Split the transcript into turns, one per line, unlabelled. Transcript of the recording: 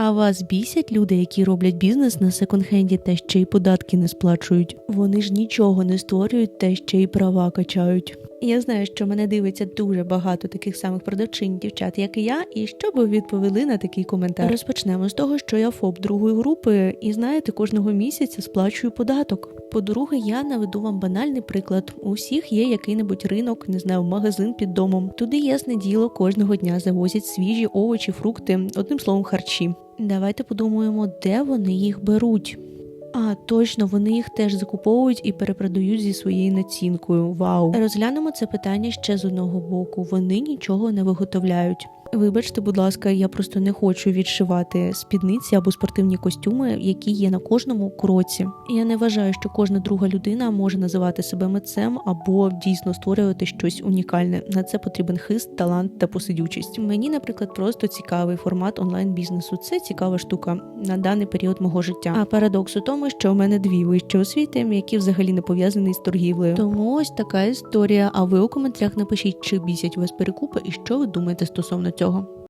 А вас бісять люди, які роблять бізнес на секонд-хенді та ще й податки не сплачують. Вони ж нічого не створюють та ще й права качають. Я знаю, що мене дивиться дуже багато таких самих продавчин дівчат, як і я, і що би відповіли на такий коментар. Розпочнемо з того, що я ФОП другої групи, і знаєте, кожного місяця сплачую податок. По-друге, я наведу вам банальний приклад. У всіх є який-небудь ринок, не знаю, магазин під домом. Туди ясне діло кожного дня завозять свіжі овочі, фрукти, одним словом, харчі. Давайте подумаємо, де вони їх беруть. А точно, вони їх теж закуповують і перепродають зі своєю націнкою. Вау! Розглянемо це питання ще з одного боку. Вони нічого не виготовляють. Вибачте, будь ласка, я просто не хочу відшивати спідниці або спортивні костюми, які є на кожному кроці. Я не вважаю, що кожна друга людина може називати себе митцем або дійсно створювати щось унікальне. На це потрібен хист, талант та посидючість. Мені, наприклад, просто цікавий формат онлайн бізнесу. Це цікава штука на даний період мого життя. А парадокс у тому, що в мене дві вищі освіти, які взагалі не пов'язані з торгівлею. Тому ось така історія. А ви у коментарях напишіть, чи бісять вас перекупи і що ви думаєте стосовно yo